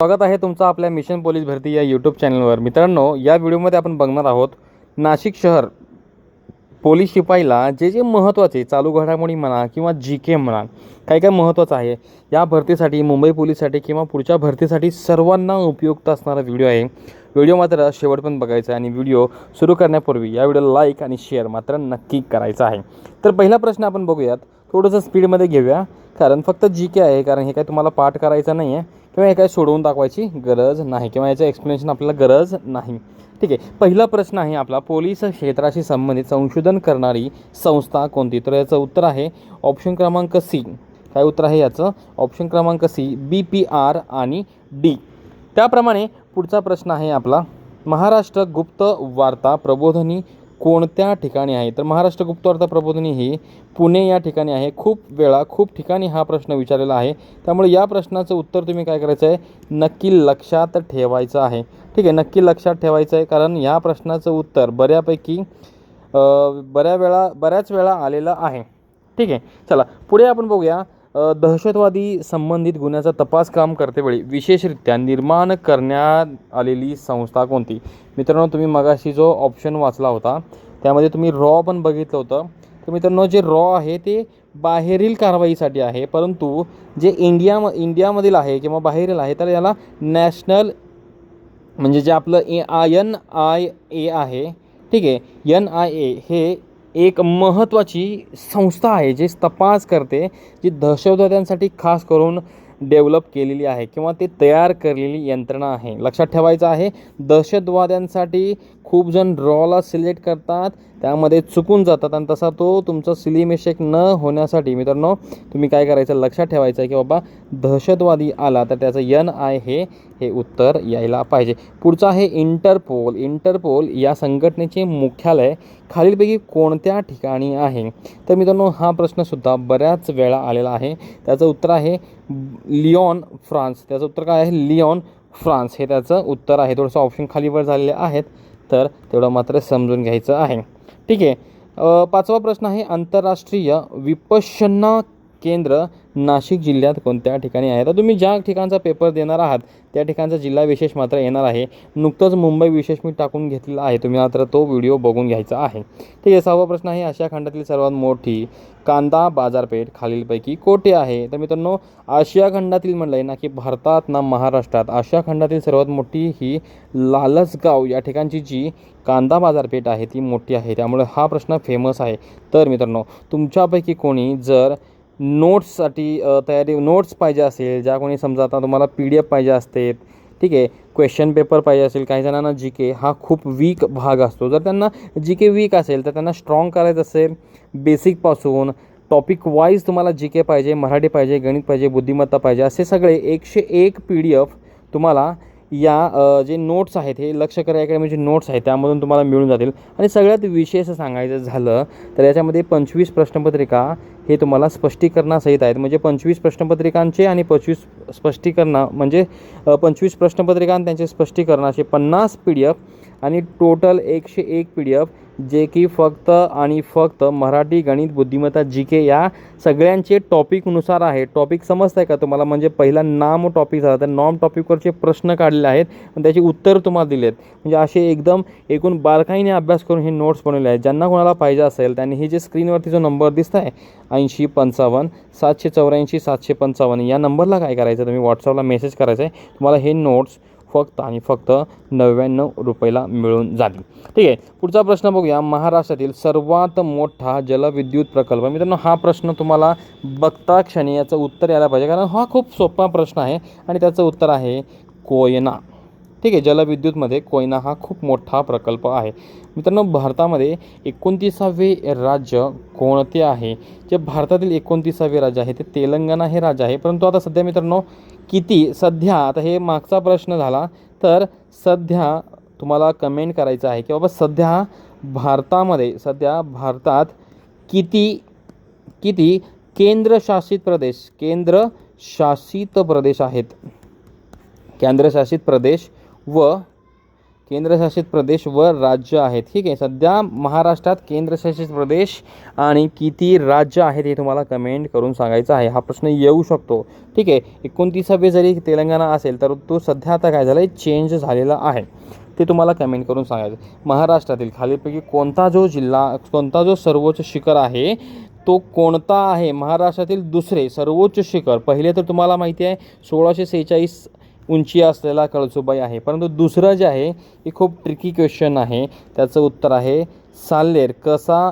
स्वागत आहे तुमचं आपल्या मिशन पोलीस भरती या यूट्यूब चॅनलवर मित्रांनो या व्हिडिओमध्ये आपण बघणार आहोत नाशिक शहर पोलीस शिपाईला जे जे महत्त्वाचे चालू घडामोडी म्हणा किंवा जी के म्हणा काय काय महत्त्वाचं आहे या भरतीसाठी मुंबई पोलीससाठी किंवा पुढच्या भरतीसाठी सर्वांना उपयुक्त असणारा व्हिडिओ आहे. व्हिडिओ मात्र शेवटपर्यंत बघायचा आहे आणि व्हिडिओ सुरू करण्यापूर्वी या व्हिडिओला लाईक आणि शेअर मात्र नक्की करायचा आहे. तर पहिला प्रश्न आपण बघूयात थोडंसं स्पीडमध्ये घेऊया. कारण फक्त जी के आहे कारण हे काय तुम्हाला पाठ करायचं नाही आहे किंवा हे काय सोडवून दाखवायची गरज नाही किंवा याचं एक्सप्लेनेशन आपल्याला गरज नाही. ठीक आहे. पहिला प्रश्न आहे आपला पोलीस क्षेत्राशी संबंधित संशोधन करणारी संस्था कोणती? तर याचं उत्तर आहे ऑप्शन क्रमांक सी काय उत्तर आहे याचं? ऑप्शन क्रमांक सी बी पी आर आणि डी त्याप्रमाणे पुढचा प्रश्न आहे आपला महाराष्ट्र गुप्त वार्ता प्रबोधनी कोणत्या ठिकाणी आहे? तर महाराष्ट्र गुप्तवार्ता प्रबोधनी प्रबोधिनी ही पुणे या ठिकाणी आहे. खूप वेळा खूप ठिकाणी हा प्रश्न विचारलेला आहे. त्यामुळे या प्रश्नाचं उत्तर तुम्ही काय करायचं आहे नक्की लक्षात ठेवायचं आहे. ठीक आहे नक्की लक्षात ठेवायचं आहे कारण या प्रश्नाचं उत्तर बऱ्यापैकी बऱ्या वेळा बऱ्याच वेळा आलेलं आहे. ठीक आहे चला पुढे आपण बघूया. दहशतवादी संबंधित गुन्ह्याचा तपास काम करतेवेळी विशेषरित्या निर्माण करण्यात आलेली संस्था कोणती? मित्रांनो तुम्ही मगाशी जो ऑप्शन वाचला होता त्यामध्ये तुम्ही रॉ पण बघितलं होतं. तर मित्रांनो जे रॉ आहे ते बाहेरील कारवाईसाठी आहे. परंतु जे इंडिया इंडियामधील आहे किंवा बाहेरील आहे तर याला नॅशनल म्हणजे जे आपलं A I N I A आहे ठीक आहे? एन आय ए हे एक महत्त्वाची संस्था आहे जे तपास करते जी दहशतवाद्यांसाठी खास करून डेव्हलप केलेली आहे किंवा ते तयार केलेली यंत्रणा आहे. लक्षात ठेवायचं आहे दहशतवाद्यांसाठी खूप जण रॉला सिलेक्ट करतात त्यामध्ये चुकून जातात आणि तसा तो तुमचा सिली मिस्टेक न होण्यासाठी मित्रांनो तुम्ही काय करायचं? लक्षात ठेवायचं आहे की बाबा दहशतवादी आला तर त्याचं यन आय हे हे उत्तर यायला पाहिजे. पुढचं आहे इंटरपोल. इंटरपोल या संघटनेचे मुख्यालय खालीलपैकी कोणत्या ठिकाणी आहे? तर मित्रांनो हा प्रश्नसुद्धा बऱ्याच वेळा आलेला आहे. त्याचं उत्तर आहे लिओन फ्रान्स. त्याचं उत्तर काय आहे? Lyon France. हे त्याचं उत्तर आहे. थोडंसं ऑप्शन खालीवर झालेले आहेत तर तेवढं मात्र समजून घ्यायचं आहे. ठीक आहे. पाचवा प्रश्न आहे आंतरराष्ट्रीय विपश्यना केंद्र नाशिक जिल्ह्यात कोणत्या ठिकाणी आहे? तर तुम्ही ज्या ठिकाणचा पेपर देणार आहात त्या ठिकाणचा जिल्हा विशेष मात्र येणार आहे. नुकतंच मुंबई विशेष मी टाकून घेतलेला आहे. तुम्ही मात्र तो व्हिडिओ बघून घ्यायचा आहे. ठीक आहे सहावा प्रश्न आहे आशिया खंडातील सर्वात मोठी कांदा बाजारपेठ खालीलपैकी कोठे आहे? तर मित्रांनो आशिया खंडातील म्हणलं आहे ना की भारतात ना महाराष्ट्रात आशिया खंडातील सर्वात मोठी ही लालसगाव या ठिकाणची जी कांदा बाजारपेठ आहे ती मोठी आहे. त्यामुळे हा प्रश्न फेमस आहे. तर मित्रांनो तुमच्यापैकी कोणी जर नोट्ससाठी तयारी नोट्स पाहिजे असेल ज्या कोणी समजा आता तुम्हाला पी डी एफ पाहिजे असते ठीक आहे क्वेश्चन पेपर पाहिजे असेल काही जणांना जी के हा खूप वीक भाग असतो. जर त्यांना जी के वीक असेल तर त्यांना स्ट्रॉंग करायचं असेल बेसिकपासून टॉपिक वाईज तुम्हाला जी के पाहिजे मराठी पाहिजे गणित पाहिजे बुद्धिमत्ता पाहिजे असे सगळे एकशे एक पी डी एफ तुम्हाला या जे नोट्स आहेत हे लक्ष करा म्हणजे नोट्स आहेत त्यामधून तुम्हाला मिळून जातील. आणि सगळ्यात विशेष सांगायचं झालं तर याच्यामध्ये पंचवीस प्रश्नपत्रिका हे तुम्हाला स्पष्टीकरणासहित आहेत. म्हणजे पंचवीस प्रश्नपत्रिकांचे आणि पंचवीस स्पष्टीकरण म्हणजे पंचवीस प्रश्नपत्रिका आणि त्यांचे स्पष्टीकरणाचे पन्नास पी डी एफ आणि टोटल एकशे एक पी डी एफ जे की फक्त आणि फक्त मराठी गणित बुद्धिमत्ता जी के या सगळ्यांचे टॉपिकनुसार आहे. टॉपिक समजत आहे का तुम्हाला? म्हणजे पहिला नाम टॉपिक झाला तर नॉम टॉपिकवरचे प्रश्न काढलेले आहेत आणि त्याची उत्तर तुम्हाला दिले आहेत म्हणजे असे एकदम एकूण बारकाईने अभ्यास करून हे नोट्स बनवले आहेत. ज्यांना कोणाला पाहिजे असेल त्यांनी हे जे स्क्रीनवरती जो नंबर दिसत आहे ऐंशी पंचावन्न सातशे चौऱ्याऐंशी सातशे पंचावन्न या नंबरला काय करायचं तुम्ही व्हॉट्सअपला मेसेज करायचा आहे. तुम्हाला हे नोट्स फक्त आणि फक्त नव्याण्णव रुपयाला मिळून जातील. ठीक आहे. पुढचा प्रश्न बघूया. महाराष्ट्रातील सर्वात मोठा जलविद्युत प्रकल्प. मित्रांनो हा प्रश्न तुम्हाला बघता क्षणी याचं उत्तर यायला पाहिजे. कारण हा खूप सोपा प्रश्न आहे आणि त्याचं उत्तर आहे कोयना. ठीक आहे जलविद्युतमध्ये कोयना हा खूप मोठा प्रकल्प आहे. मित्रांनो भारतामध्ये एकोणतीसावे राज्य कोणते आहे? जे भारतातील एकोणतीसावे राज्य आहे ते तेलंगणा हे राज्य आहे. परंतु आता सध्या मित्रांनो किती? सध्या आता हे मागचा प्रश्न झाला तर सध्या तुम्हाला कमेंट करायचं आहे की बाबा सध्या भारतामध्ये सध्या भारतात किती किती केंद्रशासित प्रदेश केंद्रशासित प्रदेश आहेत? केंद्रशासित प्रदेश व केंद्रशासित प्रदेश व राज्य आहेत. ठीक आहे सध्या महाराष्ट्रात केंद्रशासित प्रदेश आणि किती राज्य आहेत हे तुम्हाला कमेंट करून सांगायचं आहे. हा प्रश्न येऊ शकतो. ठीक आहे एकोणतीसावे जरी तेलंगणा असेल तर तो सध्या आता काय झालं आहे चेंज झालेला आहे. ते तुम्हाला कमेंट करून सांगायचं महाराष्ट्रातील खालीलपैकी कोणता जो जिल्हा कोणता जो सर्वोच्च शिखर आहे तो कोणता आहे? महाराष्ट्रातील दुसरे सर्वोच्च शिखर. पहिले तर तुम्हाला माहिती आहे सोळाशे सेहेचाळीस उंची असलेला कळसुबाई आहे. परंतु दुसरं जे आहे हे खूप ट्रिकी क्वेश्चन आहे. त्याचं उत्तर आहे साल्लेर कसा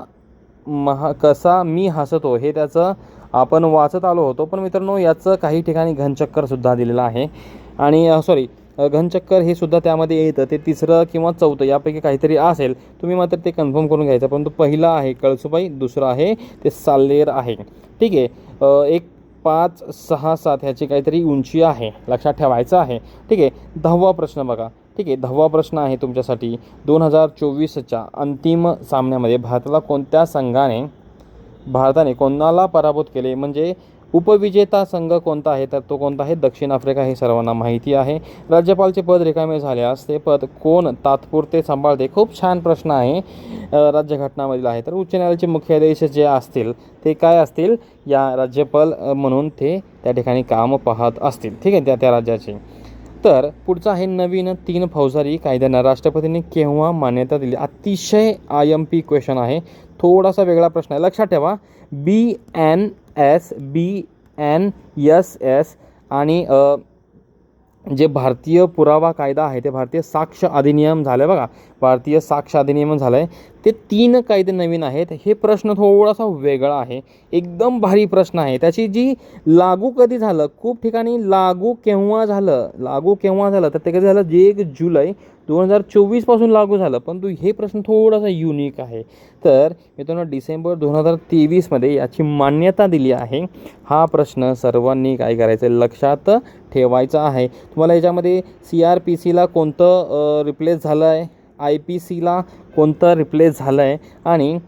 महा कसा मी हसतो? हे त्याचं आपण वाचत आलो होतो. पण मित्रांनो याचं काही ठिकाणी घनचक्करसुद्धा दिलेलं आहे. आणि सॉरी घनचक्कर हे सुद्धा त्यामध्ये येतं. ते तिसरं किंवा चौथं यापैकी काहीतरी असेल तुम्ही मात्र ते कन्फर्म करून घ्यायचं. परंतु पहिलं आहे कळसुबाई दुसरं आहे ते साल्लेर आहे. ठीक आहे. एक पाच सहा सात ह्याची काहीतरी उंची आहे. लक्षात ठेवायचं आहे. ठीक आहे? दहावा प्रश्न बघा. ठीक आहे? दहावा प्रश्न आहे तुमच्यासाठी. दोन हजार चोवीसच्या अंतिम सामन्यामध्ये भारताला कोणत्या संघाने भारताने कोणाला पराभूत केले? म्हणजे उपविजेता संघ कोणता आहे? तर तो कोणता आहे? दक्षिण आफ्रिका हे सर्वांना माहिती आहे. राज्यपालचे पद रिकामे झाल्यास ते पद कोण? तात्पुरते सांभाळते. खूप छान प्रश्न आहे. राज्यघटनामधील आहे. तर उच्च न्यायालयाचे मुख्याधीश जे असतील ते काय असतील? या राज्यपाल म्हणून ते त्या ठिकाणी काम पाहत असतील. ठीक आहे त्या त्या राज्याचे. तर पुढचा आहे नवीन तीन फौजदारी कायद्यांना राष्ट्रपतींनी केव्हा मान्यता दिली? अतिशय आय एम पी क्वेश्चन आहे. थोडासा वेगळा प्रश्न आहे. लक्षात ठेवा. B N S B N S S आणि जे भारतीय पुरावा कायदा आहे ते भारतीय साक्ष अधिनियम झालं बघा. भारतीय साक्ष अधिनियम झालं आहे ते तीन कायदे नवीन आहेत. हे प्रश्न थोडासा वेगळा आहे. एकदम भारी प्रश्न आहे. त्याची जी लागू कधी झालं खूप ठिकाणी लागू केव्हा झालं लागू केव्हा झालं तर ते कधी झालं जे एक जुलै दोन हजार चोवीसपासून लागू झालं. परंतु हे प्रश्न थोडासा युनिक आहे. तर मित्रांनो डिसेंबर दोन हजार तेवीसमध्ये याची मान्यता दिली आहे. हा प्रश्न सर्वांनी काय करायचं आहे लक्षात ठेवायचा आहे. तुम्हाला याच्यामध्ये सी आर पी सीला कोणतं रिप्लेस झालं आहे आय पी सीला कोणतं रिप्लेस झालं आहे आणि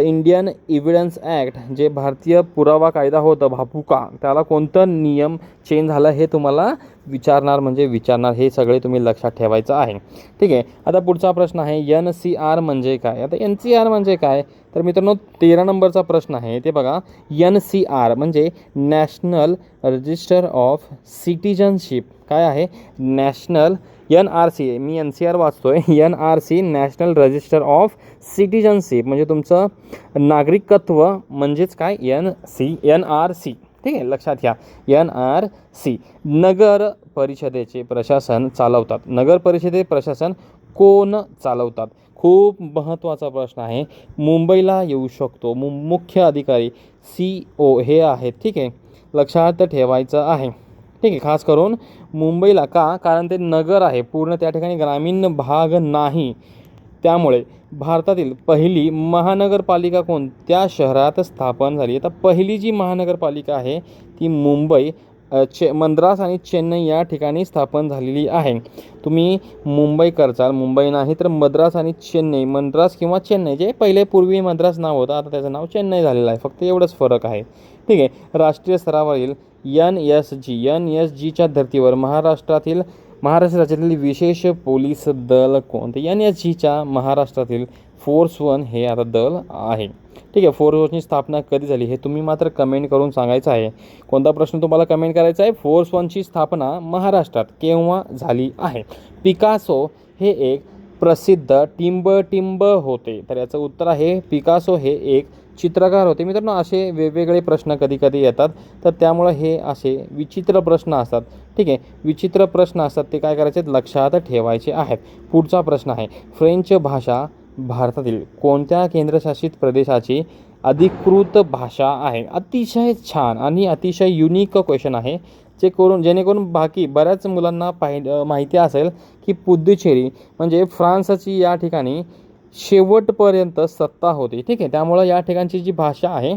इंडियन इव्हिडन्स ॲक्ट जे भारतीय पुरावा कायदा होतं भापुका त्याला कोणतं नियम चेंज झालं हे तुम्हाला विचारणार म्हणजे विचारणार हे सगळे तुम्ही लक्षात ठेवायचं आहे. ठीक आहे आता पुढचा प्रश्न आहे एन सी आर म्हणजे काय? आता एन सी आर म्हणजे काय? तर मित्रांनो तेरा नंबरचा प्रश्न आहे ते बघा एन सी आर म्हणजे नॅशनल रजिस्टर ऑफ सिटिजनशिप काय आहे? नॅशनल एन आर सी मी एन सी आर वाचतो आहे N R C national register of citizenship म्हणजे तुमचं नागरिकत्व म्हणजेच काय? N C N R C ठीक आहे? लक्षात घ्या. एन आर सी नगर परिषदेचे प्रशासन चालवतात. नगर परिषदे प्रशासन कोण चालवतात? खूप महत्त्वाचा प्रश्न आहे. मुंबईला येऊ शकतो. मु मुख्य अधिकारी सी ओ हे आहेत. ठीक आहे? लक्षात ठेवायचं आहे. ठीक आहे खास करून मुंबईला का? कारण ते नगर आहे पूर्ण त्या ठिकाणी ग्रामीण भाग नाही. त्यामुळे भारतातील पहिली महानगरपालिका कोणत्या शहरात स्थापन झाली. आता पहिली जी महानगरपालिका आहे ती मुंबई चे मद्रास आणि चेन्नई या ठिकाणी स्थापन झालेली आहे. तुम्ही मुंबई करचाल मुंबई नाही तर मद्रास आणि चेन्नई मद्रास किंवा चेन्नई जे पहिले पूर्वी मद्रास नाव होतं आता त्याचं नाव चेन्नई झालेलं आहे. फक्त एवढंच फरक आहे. ठीक आहे. राष्ट्रीय स्तरावरील N S G N S जीच्या धर्तीवर महाराष्ट्रातील महाराष्ट्र राज्यातील विशेष पोलीस दल कोणते? एन एस जीच्या महाराष्ट्रातील फोर्स वन हे आता दल आहे. ठीक आहे. फोर्स वनची स्थापना कधी झाली हे तुम्ही मात्र कमेंट करून सांगायचं आहे. कोणता प्रश्न तुम्हाला कमेंट करायचा आहे? फोर्स वनची स्थापना महाराष्ट्रात केव्हा झाली आहे? पिकासो हे एक प्रसिद्ध टिंब टिंब होते. तर याचं उत्तर आहे पिकासो हे एक चित्रकार होते. मित्रांनो असे वेगवेगळे प्रश्न कधी कधी येतात. तर त्यामुळं हे असे विचित्र प्रश्न असतात. ठीक आहे? विचित्र प्रश्न असतात ते काय करायचे लक्षात ठेवायचे आहेत. पुढचा प्रश्न आहे. फ्रेंच भाषा भारतातील कोणत्या केंद्रशासित प्रदेशाची अधिकृत भाषा आहे? अतिशय छान आणि अतिशय युनिक क्वेश्चन आहे. जे करून जेणेकरून बाकी बऱ्याच मुलांना पाहि माहिती असेल की पुद्दुचेरी म्हणजे फ्रान्सची या ठिकाणी शेवटपर्यंत सत्ता होती. ठीक आहे त्यामुळं या ठिकाणची जी भाषा आहे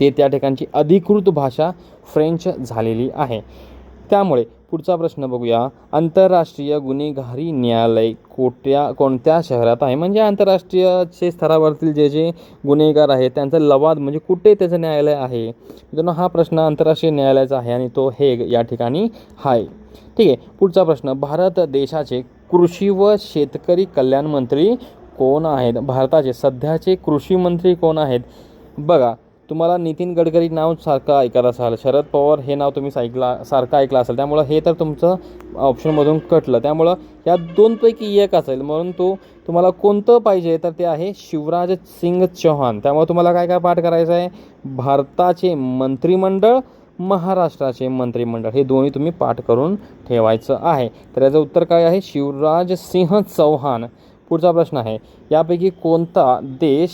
ते त्या ठिकाणची अधिकृत भाषा फ्रेंच झालेली आहे. त्यामुळे पुढचा प्रश्न बघूया. आंतरराष्ट्रीय गुन्हेगारी न्यायालय कोट्या कोणत्या शहरात आहे? म्हणजे आंतरराष्ट्रीयचे स्तरावरतील जे जे गुन्हेगार आहेत त्यांचा लवाद म्हणजे कुठे त्याचं न्यायालय आहे? मित्रांनो हा प्रश्न आंतरराष्ट्रीय न्यायालयाचा आहे आणि तो हेग या ठिकाणी आहे. ठीक आहे पुढचा प्रश्न. भारत देशाचे कृषी व शेतकरी कल्याण मंत्री कोण आहेत? भारताचे सध्याचे कृषी मंत्री कोण आहेत? बघा तुम्हाला नितीन गडकरी नाव सारखं ऐकत असाल शरद पवार हे नाव तुम्ही ऐकला सारखं ऐकलं असेल त्यामुळं हे तर तुमचं ऑप्शनमधून कटलं. त्यामुळं या दोनपैकी एक असेल म्हणून तो तुम्हाला कोणतं पाहिजे तर ते आहे शिवराज सिंग चौहान. त्यामुळे तुम्हाला काय काय पाठ करायचं आहे? भारताचे मंत्रिमंडळ महाराष्ट्राचे मंत्रिमंडळ हे दोन्ही तुम्ही पाठ करून ठेवायचं आहे. तर याचं उत्तर काय आहे? शिवराज सिंह चौहान. पुढचा प्रश्न आहे. यापैकी कोणता देश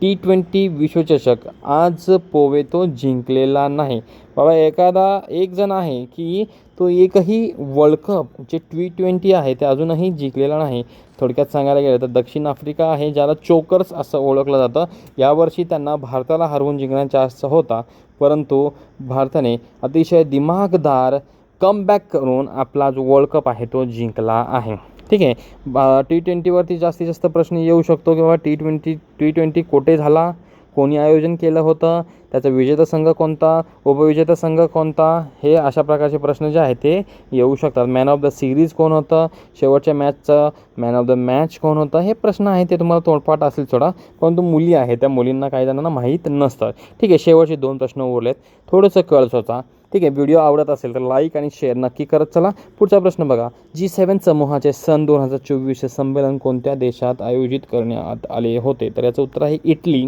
टी ट्वेंटी विश्वचषक आज पोवे तो जिंकलेला नाही? बाबा एखादा एक जण आहे की तो एकही वर्ल्ड कप जे टी ट्वेंटी आहे ते अजूनही जिंकलेला नाही. थोडक्यात सांगायला गेलं तर दक्षिण आफ्रिका आहे ज्याला चोकर्स असं ओळखलं जातं. यावर्षी त्यांना भारताला हरवून जिंकण्याचा चान्स होता. परंतु भारताने अतिशय दिमागदार कमबॅक करून आपला जो वर्ल्ड कप आहे तो जिंकला आहे. ठीक आहे. बा टी ट्वेंटीवरती जास्तीत जास्त प्रश्न येऊ शकतो किंवा टी ट्वेंटी टी ट्वेंटी कोठे झाला? कोणी आयोजन केलं होतं? त्याचा विजेता संघ कोणता? उपविजेता संघ कोणता? हे अशा प्रकारचे प्रश्न जे आहेत ते येऊ शकतात. मॅन ऑफ द सिरीज कोण होतं? शेवटच्या मॅचचं मॅन ऑफ द मॅच कोण होतं? हे प्रश्न आहे ते तुम्हाला तोंडपाठ असेल थोडा. परंतु मुली आहे त्या मुलींना काही जणांना माहीत नसतं. ठीक आहे शेवटचे दोन प्रश्न उरलेत. थोडंसं कळस होता ठीक आहे व्हिडिओ आवडत असेल तर लाईक आणि शेअर नक्की करत चला. पुढचा प्रश्न बघा. जी सेवन समूहाचे सन दोन हजार चोवीसचे संमेलन कोणत्या देशात आयोजित करण्यात आले होते? तर याचं उत्तर आहे इटली.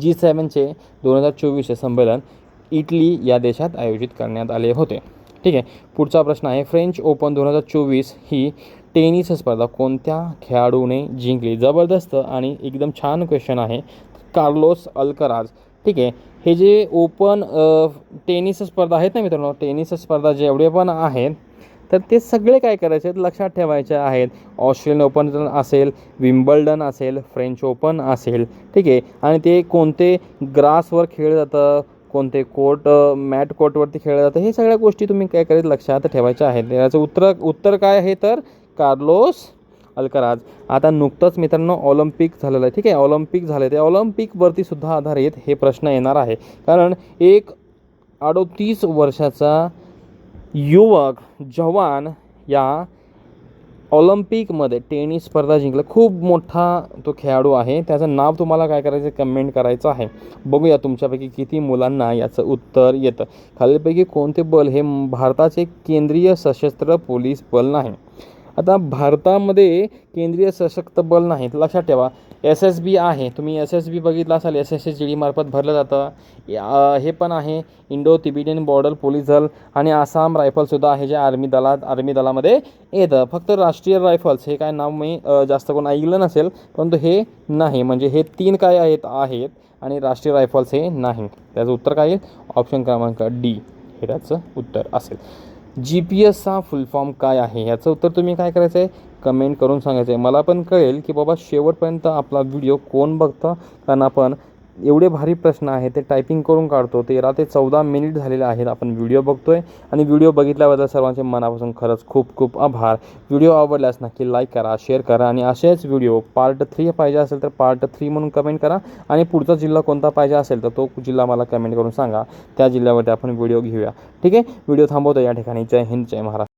जी सेवनचे दोन हजार चोवीसचे संमेलन इटली या देशात आयोजित करण्यात आले होते. ठीक आहे पुढचा प्रश्न आहे. फ्रेंच ओपन दोन हजार चोवीस ही टेनिस स्पर्धा कोणत्या खेळाडूने जिंकली? जबरदस्त आणि एकदम छान क्वेश्चन आहे. कार्लोस अल्कराज ठीक आहे हे जे ओपन टेनिस स्पर्धा आहेत ना मित्रांनो टेनिस स्पर्धा जेवढे पण आहेत तर ते सगळे काय करायचे आहेत लक्षात ठेवायचे आहेत. ऑस्ट्रेलियन ओपन असेल विम्बल्डन असेल फ्रेंच ओपन असेल ठीक आहे. आणि ते कोणते ग्रासवर खेळलं जातं कोणते कोर्ट मॅट कोर्टवरती खेळलं जातं हे सगळ्या गोष्टी तुम्ही काय करायचं लक्षात ठेवायच्या आहेत. याचं उत्तर उत्तर काय आहे तर कार्लोस अलकराज. आता नुकतंच मित्रांनो ऑलिम्पिक झालेलं आहे. ठीक आहे? ऑलिम्पिक झालं आहे ते ऑलिम्पिकवरती सुद्धा आधारित हे प्रश्न येणार आहे. कारण एक अडोतीस वर्षाचा युवक जवान या ऑलिम्पिकमध्ये टेनिस स्पर्धा जिंकला. खूप मोठा तो खेळाडू आहे. त्याचं नाव तुम्हाला काय करायचं कमेंट करायचं आहे. बघूया तुमच्यापैकी किती मुलांना याचं उत्तर येतं. खालीलपैकी कोणते बल हे भारताचे केंद्रीय सशस्त्र पोलीस बल नाही? आता भारतामध्ये केंद्रीय सशक्त बल नाहीत लक्षात ठेवा. एस एस बी आहे. तुम्ही एस एस बी बघितला असाल S S S G D मार्फत भरलं जातं. या- हे पण आहे. इंडो तिबिटियन बॉर्डर पोलीस दल आणि आसाम रायफलसुद्धा आहे जे आर्मी दलात आर्मी दलामध्ये येतं. फक्त राष्ट्रीय रायफल्स हे काय नाव मी जास्त कोण ऐकलं नसेल परंतु हे नाही. म्हणजे हे तीन काय आहेत आहेत आणि राष्ट्रीय रायफल्स हे नाही. त्याचं उत्तर काय येईल? ऑप्शन क्रमांक डी. हे त्याचं उत्तर असेल. जी पी एसचा फुल फॉर्म काय आहे? याचं उत्तर तुम्ही काय करायचं आहे कमेंट करून सांगायचं आहे मला पण कळेल की बाबा शेवटपर्यंत आपला व्हिडिओ कोण बघतं? कारण आपण एवढे भारी प्रश्न आहे ते टायपिंग करून काढतो. तेरा ते चौदा मिनिट झालेले आहेत. आपण व्हिडिओ बघतोय आणि व्हिडिओ बघितल्याबद्दल सर्वांचे मनापासून खरंच खूप खूप आभार. व्हिडिओ आवडल्यास नक्की लाईक करा शेअर करा आणि असेच व्हिडिओ पार्ट थ्री पाहिजे असेल तर पार्ट थ्री म्हणून कमेंट करा आणि पुढचा जिल्हा कोणता पाहिजे असेल तर तो जिल्हा मला कमेंट करून सांगा. त्या जिल्ह्यावरती आपण व्हिडिओ घेऊया. ठीक आहे? व्हिडिओ थांबवतो या ठिकाणी. जय हिंद जय महाराष्ट्र.